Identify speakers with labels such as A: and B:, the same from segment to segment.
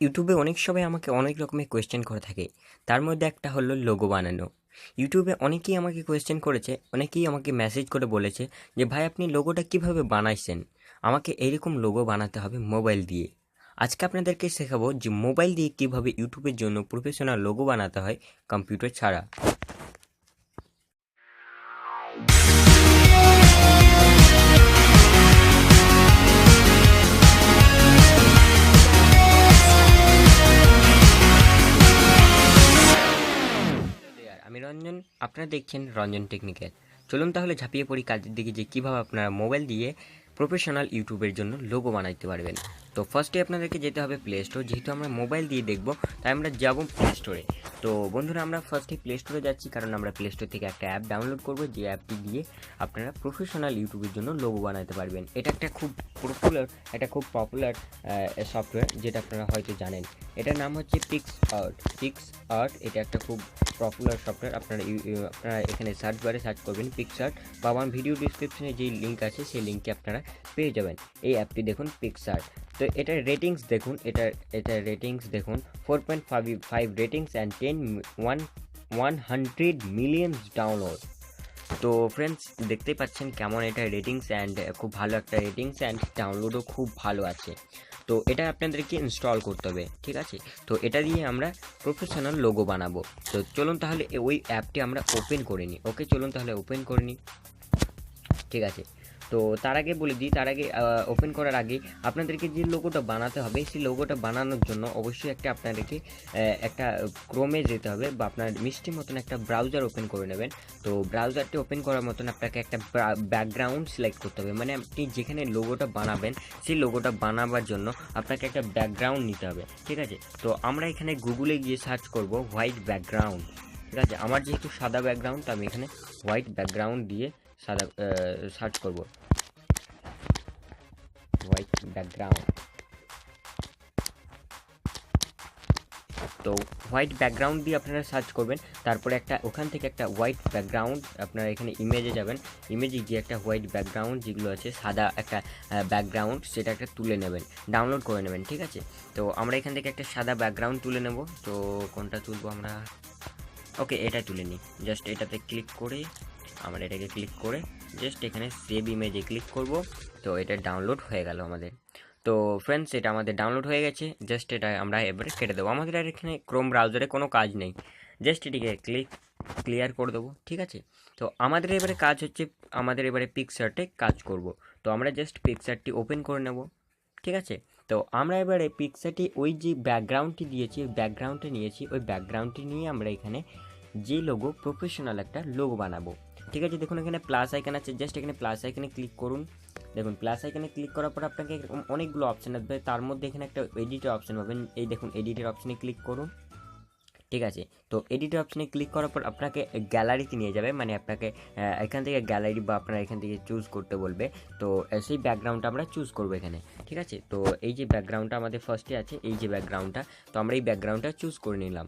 A: ইউটিউবে অনেক সবাই আমাকে অনেক রকমের কোয়েশ্চেন করে থাকে। তার মধ্যে একটা হলো লোগো বানানো। ইউটিউবে অনেকেই আমাকে কোয়েশ্চেন করেছে, অনেকেই আমাকে মেসেজ করে বলেছে যে, ভাই, আপনি লোগোটা কীভাবে বানাইছেন? আমাকে এইরকম লোগো বানাতে হবে মোবাইল দিয়ে। আজকে আপনাদেরকে শেখাবো যে মোবাইল দিয়ে কীভাবে ইউটিউবের জন্য প্রফেশনাল লোগো বানাতে হয় কম্পিউটার ছাড়া। আপনারা দেখছেন রঞ্জন টেকনিক্যাল। চলুন তাহলে ঝাঁপিয়ে পড়ি কাজের দিকে যে কীভাবে আপনারা মোবাইল দিয়ে প্রফেশনাল ইউটিউবের জন্য লোগো বানাইতে পারবেন। তো ফার্স্টে আপনাদেরকে যেতে হবে প্লে স্টোর যেহেতু আমরা মোবাইল দিয়ে দেখব, তাই আমরা যাব প্লে স্টোরে তো বন্ধুরা, আমরা ফার্স্টে প্লে স্টোরে যাচ্ছি, কারণ আমরা প্লে স্টোর থেকে একটা অ্যাপ ডাউনলোড করব, যে অ্যাপটি দিয়ে আপনারা প্রফেশনাল ইউটিউবের জন্য লোগো বানাতে পারবেন। এটা একটা খুব পপুলার একটা খুব পপুলার সফটওয়্যার যেটা আপনারা হয়তো জানেন। এটার নাম হচ্ছে পিক্স আর্ট পিক্স আর্ট এটা একটা খুব পপুলার সফটওয়্যার আপনারা আপনারা এখানে সার্চ বারে সার্চ করবেন পিক্সার্ট বা আমার ভিডিও ডিসক্রিপশনে যেই লিঙ্ক আছে, সেই লিঙ্কে আপনারা পেয়ে যাবেন। এই অ্যাপটি দেখুন পিক্সার্ট তো এটার রেটিংস দেখুন, এটার এটার রেটিংস দেখুন four point five five ratings and ten one one hundred millions download তো ফ্রেন্ডস দেখতেই পাচ্ছেন কেমন এটা রেটিংস অ্যান্ড খুব ভালো একটা রেটিংস অ্যান্ড ডাউনলোডও খুব ভালো আছে। তো এটা আপনাদেরকে ইনস্টল করতে হবে, ঠিক আছে? তো এটা দিয়ে আমরা প্রফেশনাল লোগো বানাবো। তো চলুন তাহলে ওই অ্যাপটি আমরা ওপেন করে নিই। ওকে চলুন তাহলে ওপেন করে নিই। ঠিক আছে? তো তার আগে বলে দিই, তার আগে ওপেন করার আগে আপনাদেরকে যে লোগোটা বানাতে হবে, সেই লোগোটা বানানোর জন্য অবশ্যই একটা আপনাদেরকে একটা ক্রোমে যেতে হবে বা আপনার মিষ্টি মতন একটা ব্রাউজার ওপেন করে নেবেন। তো ব্রাউজারটি ওপেন করার মতন আপনাকে একটা ব্যাকগ্রাউন্ড সিলেক্ট করতে হবে। মানে আপনি যেখানে লোগোটা বানাবেন, সেই লোগোটা বানাবার জন্য আপনাকে একটা ব্যাকগ্রাউন্ড নিতে হবে, ঠিক আছে? তো আমরা এখানে গুগলে গিয়ে সার্চ করব হোয়াইট ব্যাকগ্রাউন্ড ঠিক আছে? আমার যেহেতু সাদা ব্যাকগ্রাউন্ড তো আমি এখানে হোয়াইট ব্যাকগ্রাউন্ড দিয়ে সাদা সার্চ করব। হোয়াইট ব্যাকগ্রাউন্ড তো হোয়াইট ব্যাকগ্রাউন্ড দিয়ে আপনারা সার্চ করবেন। তারপরে একটা, ওখান থেকে একটা হোয়াইট ব্যাকগ্রাউন্ড আপনারা এখানে ইমেজে যাবেন। ইমেজে গিয়ে একটা হোয়াইট ব্যাকগ্রাউন্ড যেগুলো আছে, সাদা একটা ব্যাকগ্রাউন্ড সেটা একটা তুলে নেবেন। ডাউনলোড করে নেবেন, ঠিক আছে? তো আমরা এখান থেকে একটা সাদা ব্যাকগ্রাউন্ড তুলে নেব। তো কোনটা তুলবো আমরা? ওকে এটা তুলে নিই। জাস্ট এটাতে ক্লিক করে আমরা এটাকে ক্লিক করে জাস্ট এখানে সেভ ইমেজে ক্লিক করব। তো এটা ডাউনলোড হয়ে গেল আমাদের। তো ফ্রেন্ডস এটা আমাদের ডাউনলোড হয়ে গেছে। জাস্ট এটা আমরা এবারে কেটে দেবো। আমাদের আর এখানে ক্রোম ব্রাউজারে কোনো কাজ নেই। জাস্ট এটিকে ক্লিক ক্লিয়ার করে দেবো, ঠিক আছে? তো আমাদের এবারে কাজ হচ্ছে, আমাদের এবারে পিকচারটে কাজ করব। তো আমরা জাস্ট পিকচারটি ওপেন করে নেব, ঠিক আছে? তো আমরা এবারে পিকচারটি ওই যে ব্যাকগ্রাউন্ডটি দিয়েছি, ওই ব্যাকগ্রাউন্ডটি নিয়েছি। ওই ব্যাকগ্রাউন্ডটি নিয়ে আমরা এখানে যে লোগো প্রফেশনাল একটা লোগো বানাবো। ঠিক আছে, দেখুন এখানে প্লাস আইকন আছে জাস্ট এখানে প্লাস আইকনে ক্লিক করুন। দেখুন প্লাস আইকনে ক্লিক করার পর আপনাকে এরকম অনেকগুলো অপশান আসবে। তার মধ্যে এখানে একটা এডিটের অপশান পাবেন। এই দেখুন এডিটের অপশানে ক্লিক করুন। ঠিক আছে, তো এডিটের অপশানে ক্লিক করার পর আপনাকে গ্যালারিতে নিয়ে যাবে। মানে আপনাকে এখান থেকে গ্যালারি বা আপনারা এখান থেকে চুজ করতে বলবে। তো সেই ব্যাকগ্রাউন্ডটা আমরা চুজ করব এখানে। ঠিক আছে, তো এই যে ব্যাকগ্রাউন্ডটা আমাদের ফার্স্টে আছে, এই যে ব্যাকগ্রাউন্ডটা তো আমরা এই ব্যাকগ্রাউন্ডটা চুজ করে নিলাম।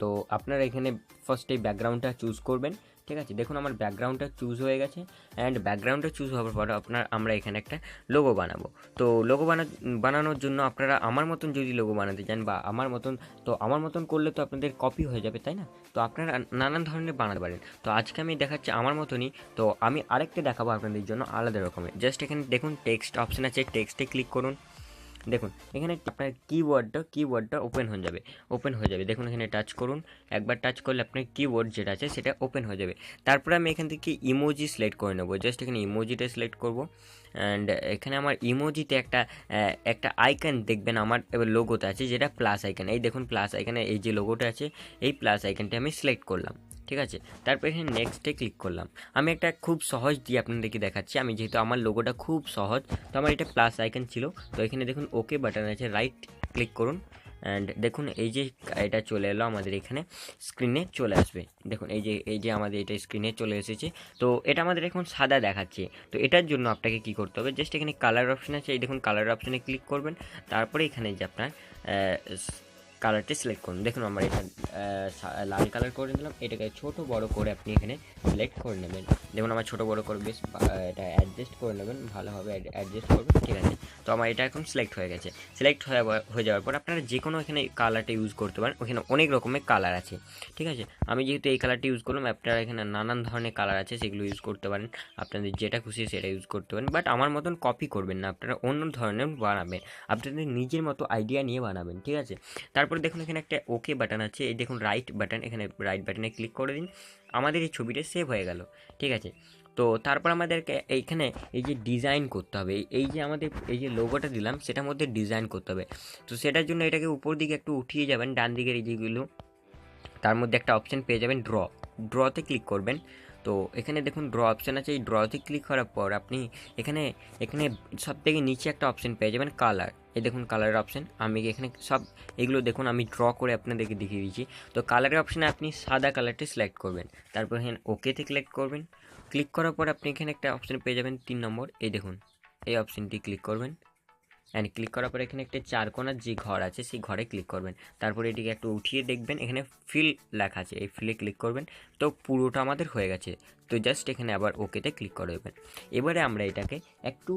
A: তো আপনারা এখানে ফার্স্ট এই ব্যাকগ্রাউন্ডটা চুজ করবেন। ঠিক আছে? দেখুন, আমার ব্যাকগ্রাউন্ডটা চুজ হয়ে গেছে অ্যান্ড ব্যাকগ্রাউন্ডটা চুজ হওয়ার পর আপনার, আমরা এখানে একটা লোগো বানাবো। তো লোগো বানা, বানানোর জন্য আপনারা আমার মতন যদি লোগো বানাতে চান বা আমার মতন, তো আমার মতন করলে তো আপনাদের কপি হয়ে যাবে, তাই না? তো আপনারা নানান ধরনের বানাতে পারেন। তো আজকে আমি দেখাচ্ছি আমার মতনই, তো আমি আরেকটা দেখাবো আপনাদের জন্য আলাদা রকমের। জাস্ট এখানে দেখুন টেক্সট অপশান আছে টেক্সটে ক্লিক করুন। দেখুন, এখানে আপনার কিওয়ার্ডটা কিওয়ার্ডটা ওপেন হয়ে যাবে ওপেন হয়ে যাবে। দেখুন, এখানে টাচ করুন, একবার টাচ করলে আপনার কিওয়ার্ড যেটা আছে সেটা ওপেন হয়ে যাবে। তারপরে আমি এখান থেকে ইমোজি সিলেক্ট করে নেব। জাস্ট এখানে ইমোজিটা সিলেক্ট করব। অ্যান্ড এখানে আমার ইমোজিতে একটা একটা আইকন দেখবেন, আমার এবার লোগোতে আছে, যেটা প্লাস আইকন এই দেখুন প্লাস আইকনে এই যে লোগোটা আছে, এই প্লাস আইকনটা আমি সিলেক্ট করলাম। ঠিক আছে? তারপর এখানে নেক্সটে ক্লিক করলাম। আমি একটা খুব সহজ দিয়ে আপনাদেরকে দেখাচ্ছি। আমি যেহেতু আমার লোগোটা খুব সহজ, তো আমার এটা প্লাস আইকন ছিল। তো এখানে দেখুন ওকে বাটন আছে রাইট ক্লিক করুন। অ্যান্ড দেখুন এই যে এটা চলে এলো আমাদের এখানে স্ক্রিনে চলে আসবে। দেখুন এই যে এই যে আমাদের এটা স্ক্রিনে চলে এসেছে। তো এটা আমাদের এখন সাদা দেখাচ্ছে। তো এটার জন্য আপনাকে কি করতে হবে? জাস্ট এখানে কালার অপশন আছে। এই দেখুন কালার অপশানে ক্লিক করবেন। তারপরে এখানে যে আপনার কালারটি সিলেক্ট করুন। দেখুন, আমরা এটা লাল কালার করে দিলাম এটাকে ছোট বড় করে আপনি এখানে সিলেক্ট করে নেবেন। দেখুন, আমার ছোট বড় করে বেশ এটা অ্যাডজাস্ট করে নেবেন। ভালোভাবে অ্যাডজাস্ট করবেন, ঠিক আছে? তো আমার এটা এখন সিলেক্ট হয়ে গেছে। সিলেক্ট হয়ে হয়ে যাওয়ার পর আপনারা যে কোনো এখানে কালারটা ইউজ করতে পারেন। ওখানে অনেক রকমের কালার আছে, ঠিক আছে? আমি যেহেতু এই কালারটি ইউজ করলাম, আপনারা এখানে নানান ধরনের কালার আছে, সেগুলো ইউজ করতে পারেন। আপনাদের যেটা খুশি সেটা ইউজ করতে পারেন। বাট আমার মতন কপি করবেন না। আপনারা অন্য ধরনের বানাবেন। আপনাদের নিজের মতো আইডিয়া নিয়ে বানাবেন, ঠিক আছে? তারপরে দেখুন এখানে একটা ওকে বাটন আছে। এই দেখুন রাইট বাটন এখানে রাইট বাটনে ক্লিক করে দিন। আমাদের এই ছবিটা সেভ হয়ে গেল, ঠিক আছে? তো তারপর আমাদেরকে এইখানে এই যে ডিজাইন করতে হবে, এই- যে আমাদের এই যে লোগোটা দিলাম, সেটার মধ্যে ডিজাইন করতে হবে। তো সেটার জন্য এটাকে উপর দিকে একটু উঠিয়ে যাবেন, ডান দিকের এই যেগুলো, তার মধ্যে একটা অপশান পেয়ে যাবেন ড্র ড্রতে ক্লিক করবেন। তো এখানে দেখুন ড্র অপশান আছে। এই ড্রতে ক্লিক করার পর আপনি এখানে এখানে সব থেকে নিচে একটা অপশান পেয়ে যাবেন কালার এই দেখুন কালারের অপশন আমি এখানে সব এগুলো দেখুন, আমি ড্র করে আপনাদেরকে দেখিয়ে দিচ্ছি। তো কালারের অপশানে আপনি সাদা কালারটি সিলেক্ট করবেন। তারপর এখানে ওকেতে সিলেক্ট করবেন। ক্লিক করার পর আপনি এখানে একটা অপশন পেয়ে যাবেন তিন নম্বর। এই দেখুন, এই অপশনটি ক্লিক করবেন। অ্যান্ড ক্লিক করার পর এখানে একটা চার কোণার যে ঘর আছে, সেই ঘরে ক্লিক করবেন। তারপরে এটিকে একটু উঠিয়ে দেখবেন, এখানে ফিল লেখা আছে। এই ফিলে ক্লিক করবেন। তো পুরোটা আমাদের হয়ে গেছে। তো জাস্ট এখানে আবার ওকেতে ক্লিক করে দেবেন। এবারে আমরা এটাকে একটু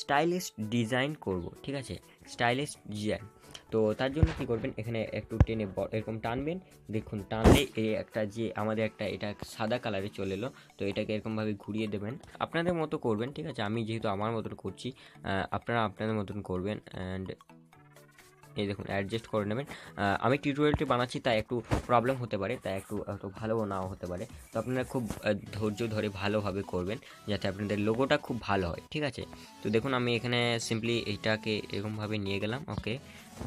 A: স্টাইলিশ ডিজাইন করব, ঠিক আছে? Stylish design. তো তার জন্য কি করবেন, এখানে একটু টেনে এরকম টানবেন। দেখুন, টানলে এই একটা যে আমাদের একটা, এটা সাদা কালারে চলে এলো, তো এটাকে এরকমভাবে ঘুরিয়ে দেবেন। আপনাদের মতো করবেন, ঠিক আছে? আমি যেহেতু আমার মতন করছি আপনারা আপনাদের মতন করবেন অ্যান্ড এই দেখুন অ্যাডজাস্ট করে নেবেন। আমি টিউটোরিয়ালটি বানাচ্ছি, তাই একটু প্রবলেম হতে পারে, তাই একটু একটু ভালোও নাও হতে পারে। তো আপনারা খুব ধৈর্য ধরে ভালোভাবে করবেন, যাতে আপনাদের লোগোটা খুব ভালো হয়, ঠিক আছে? তো দেখুন, আমি এখানে সিম্পলি এইটাকে এরকমভাবে নিয়ে গেলাম ওকে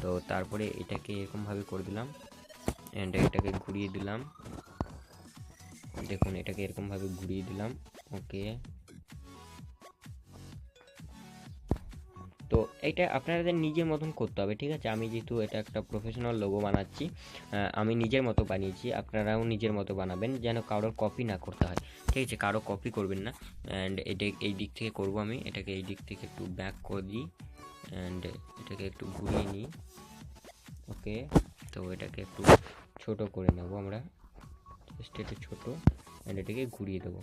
A: তো তারপরে এটাকে এরকমভাবে করে দিলাম অ্যান্ড এটাকে ঘুরিয়ে দিলাম। দেখুন, এটাকে এরকমভাবে ঘুরিয়ে দিলাম ওকে তো এটা আপনাদের নিজের মতন করতে হবে, ঠিক আছে? আমি যেহেতু এটা একটা প্রফেশনাল লোগো বানাচ্ছি আমি নিজের মতো বানিয়েছি, আপনারাও নিজের মতো বানাবেন, যেন কারোর কপি না করতে হয়, ঠিক আছে? কারও কপি করবেন না অ্যান্ড এটা এই দিক থেকে করব আমি, এটাকে এই দিক থেকে একটু ব্যাক করে দিই অ্যান্ড এটাকে একটু ঘুরিয়ে নিই ওকে তো এটাকে একটু ছোট করে নেব আমরা জাস্ট একটু ছোটো অ্যান্ড এটাকে ঘুরিয়ে দেবো।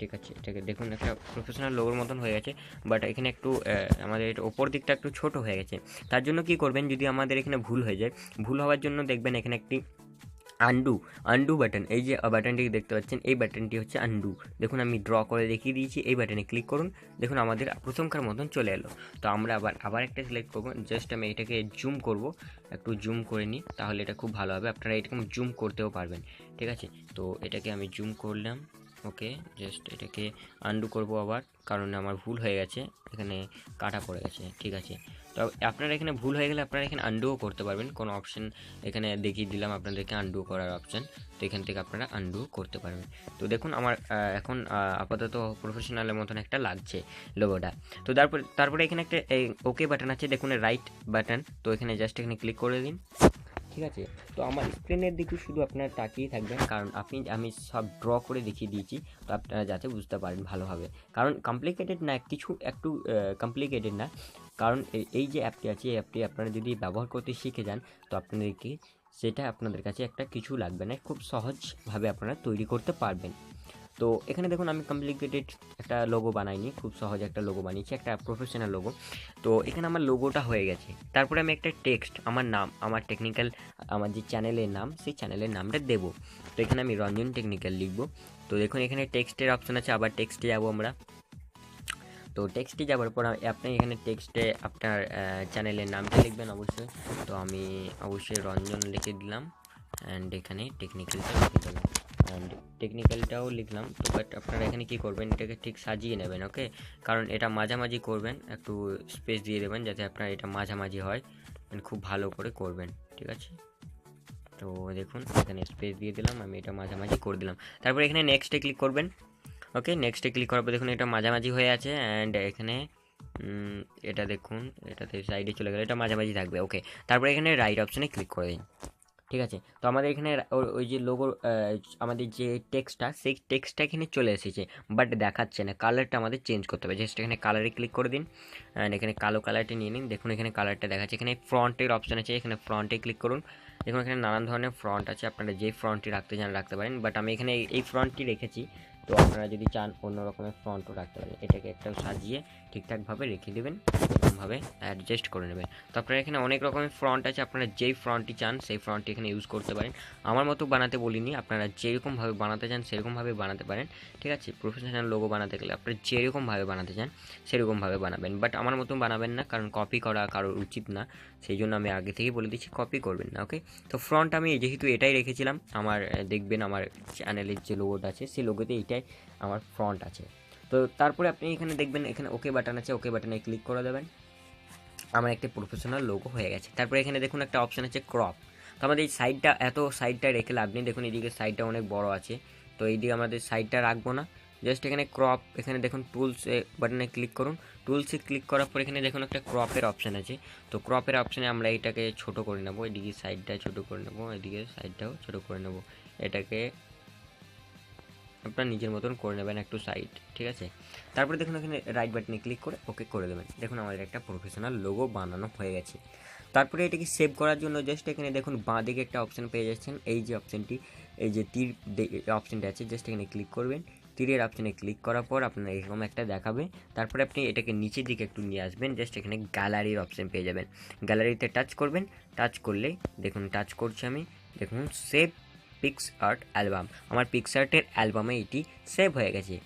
A: ঠিক আছে, এটাকে দেখুন একটা প্রফেশনাল লোগোর মতন হয়ে গেছে বাট এখানে একটু আমাদের ওপর দিকটা একটু ছোট হয়ে গেছে। তার জন্য কি করবেন, যদি আমাদের এখানে ভুল হয়ে যায়, ভুল হওয়ার জন্য দেখবেন এখানে একটি আন্ডু আন্ডু বাটন এই যে বাটনটি দেখতে পাচ্ছেন, এই বাটনটি হচ্ছে আন্ডু দেখুন, আমি ড্র করে দেখিয়ে দিয়েছি, এই বাটনে ক্লিক করুন, দেখুন আমাদের প্রথমকার মতন চলে এলো। তো আমরা আবার আবার একটা সিলেক্ট করব জাস্ট আমি এটাকে জুম করব, একটু জুম করে নিই, তাহলে এটা খুব ভালো হবে, আপনারা এরকম জুম করতেও পারবেন, ঠিক আছে? তো এটাকে আমি জুম করলাম। ওকে জাস্ট এটাকে আন্ডু করব আবার, কারণ আমার ভুল হয়ে গেছে, এখানে কাটা পড়ে গেছে, ঠিক আছে। তো আপনারা এখানে ভুল হয়ে গেলে আপনারা এখানে আন্ডুও করতে পারবেন, কোনো অপশন এখানে দেখিয়ে দিলাম আপনাদেরকে আন্ডু করার অপশন তো এখান থেকে আপনারা আন্ডু করতে পারবেন। তো দেখুন আমার এখন আপাতত প্রফেশনালের মতন একটা লাগছে লোগোটা তো তারপরে তারপরে এখানে একটা ওকে বাটন আছে, দেখুন রাইট বাটন তো এখানে জাস্ট এখানে ক্লিক করে দিন। ঠিক আছে? তো আমার স্ক্রিনের দিকে শুধু আপনারা তাকিয়ে থাকবেন, কারণ আপনি, আমি সব ড্র করে দেখিয়ে দিয়েছি, তো আপনারা যাতে বুঝতে পারেন ভালোভাবে। কারণ কমপ্লিকেটেড না, কিছু একটু কমপ্লিকেটেড না। কারণ এই- যে অ্যাপটি আছে, এই অ্যাপটি আপনারা যদি ব্যবহার করতে শিখে যান, তো আপনাদেরকে সেটা আপনাদের কাছে একটা কিছু লাগবে না, খুব সহজভাবে আপনারা তৈরি করতে পারবেন। তো এখানে দেখুন আমি কমপ্লিকেটেড একটা লোগো বানাইনি, খুব সহজ একটা লোগো বানিয়েছি, একটা প্রফেশনাল লোগো তো এখানে আমার লোগোটা হয়ে গেছে। তারপরে আমি একটা টেক্সট আমার নাম, আমার টেকনিক্যাল আমার যে চ্যানেলের নাম, সেই চ্যানেলের নামটা দেবো। তো এখানে আমি রঞ্জন টেকনিক্যাল লিখব। তো দেখুন এখানে টেক্সটের অপশন আছে, আবার টেক্সটে যাব আমরা। তো টেক্সটে যাওয়ার পর আপনি এখানে টেক্সটে আপনার চ্যানেলের নামটা লিখবেন অবশ্যই। তো আমি অবশ্যই রঞ্জন লিখে দিলাম। অ্যান্ড এখানে দিলাম। অ্যান্ড টেকনিক্যালটাও লিখলাম, তো বাট আপনারা এখানে কী করবেন, এটাকে ঠিক সাজিয়ে নেবেন ওকে কারণ এটা মাঝামাঝি করবেন, একটু স্পেস দিয়ে দেবেন যাতে আপনার এটা মাঝামাঝি হয় খুব ভালো করে করবেন, ঠিক আছে? তো দেখুন, এখানে স্পেস দিয়ে দিলাম, আমি এটা মাঝামাঝি করে দিলাম। তারপর এখানে নেক্সটে ক্লিক করবেন ওকে নেক্সটে ক্লিক করার পর দেখুন, এটা মাঝামাঝি হয়ে আছে অ্যান্ড এখানে এটা দেখুন, এটাতে সাইডে চলে গেলে, এটা মাঝামাঝি থাকবে ওকে তারপর এখানে রাইট অপশনে ক্লিক করে দিন। ঠিক আছে? তো আমাদের এখানে ওই যে লোগো আমাদের যে টেক্সটটা সেই টেক্সটটা এখানে চলে এসেছে বাট দেখাচ্ছে না। কালারটা আমাদের চেঞ্জ করতে হবে। জাস্ট এখানে কালারে ক্লিক করে দিন অ্যান্ড এখানে কালো কালারটা নিয়ে নিন। দেখুন, এখানে কালারটা দেখাচ্ছে। এখানে ফ্রন্টের অপশান আছে। এখানে ফ্রন্টে ক্লিক করুন। দেখুন, এখানে নানান ধরনের ফ্রন্ট আছে। আপনারা যে ফ্রন্টটি রাখতে চান, রাখতে পারেন। বাট আমি এখানে এই- ফ্রন্টটি রেখেছি। তো আপনারা যদি চান অন্য রকমের ফ্রন্টও রাখতে পারেন। এটাকে একটা সাজিয়ে ঠিকঠাকভাবে রেখে দেবেন। এরকমভাবে অ্যাডজাস্ট করে নেবেন তো আপনারা এখানে অনেক রকমের ফ্রন্ট আছে, আপনারা যেই ফ্রন্টটি চান, সেই ফ্রন্টটি এখানে ইউজ করতে পারেন। আমার মতো বানাতে বলিনি, আপনারা যেরকমভাবে বানাতে চান সেরকমভাবে বানাতে পারেন, ঠিক আছে? প্রফেশনাল লোগো বানাতে গেলে আপনারা যেরকমভাবে বানাতে চান সেরকমভাবে বানাবেন। বাট আমার মতো বানাবেন না, কারণ কপি করা কারোর উচিত না, সেই জন্য আমি আগে থেকেই বলে দিচ্ছি কপি করবেন না ওকে তো ফ্রন্ট আমি যেহেতু এটাই রেখেছিলাম, আমার দেখবেন আমার চ্যানেলের যে লোগোটা আছে, সেই লোগোতে এটাই আমার ফ্রন্ট আছে। তো তারপরে আপনি এখানে দেখবেন, এখানে ওকে বাটন আছে ওকে বাটনে ক্লিক করে দেবেন। আমার একটি প্রফেশনাল লোগো হয়ে গেছে। তারপরে এখানে দেখুন একটা অপশান আছে ক্রপ তো আমাদের এই সাইডটা এত সাইডটা রেখে লাভ নেই। দেখুন এদিকে সাইডটা অনেক বড় আছে। তো এইদিকে আমাদের সাইডটা রাখব না। জাস্ট এখানে ক্রপ এখানে দেখুন টুলস বাটনে ক্লিক করুন। টুলসে ক্লিক করার পর এখানে দেখুন একটা ক্রপের অপশান আছে। তো ক্রপের অপশানে আমরা এটাকে ছোট করে নেব। এদিকে সাইডটা ছোট করে নেব। এদিকে সাইডটাও ছোট করে নেব। এটাকে আপনার নিজের মতন করে নেবেন একটু সাইড ঠিক আছে? তারপরে দেখুন এখানে রাইট বাটনে ক্লিক করে ওকে করে দেবেন। দেখুন আমাদের একটা প্রফেশনাল লোগো বানানো হয়ে গেছে। তারপরে এটাকে সেভ করার জন্য জাস্ট এখানে দেখুন বাঁ দিকে একটা অপশান পেয়ে যাচ্ছেন। এই যে অপশানটি এই যে তীর অপশানটা আছে জাস্ট এখানে ক্লিক করবেন। তীরের অপশানে ক্লিক করার পর আপনার এরকম একটা দেখাবে। তারপরে আপনি এটাকে নিচের দিকে একটু নিয়ে আসবেন। জাস্ট এখানে গ্যালারির অপশান পেয়ে যাবেন। গ্যালারিতে টাচ করবেন। টাচ করলে দেখুন টাচ করছি আমি। দেখুন সেভ পিক্স আর্ট অ্যালবাম আমার পিক্স আর্টের অ্যালবামে এটি সেভ হয়ে গেছে।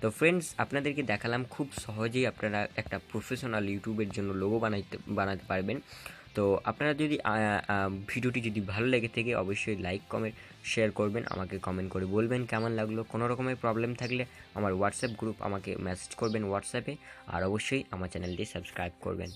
A: তো ফ্রেন্ডস আপনাদেরকে দেখালাম খুব সহজেই আপনারা একটা প্রফেশনাল ইউটিউবের জন্য লোগো বানাইতে, বানাতে পারবেন। তো আপনারা যদি ভিডিওটি যদি ভালো লেগে থাকে, অবশ্যই লাইক কমেন্ট শেয়ার করবেন। আমাকে কমেন্ট করে বলবেন কেমন লাগল। কোনো রকমের প্রবলেম থাকলে আমার হোয়াটসঅ্যাপ গ্রুপ আমাকে মেসেজ করবেন হোয়াটসঅ্যাপে আর অবশ্যই আমার চ্যানেলটি সাবস্ক্রাইব করবেন।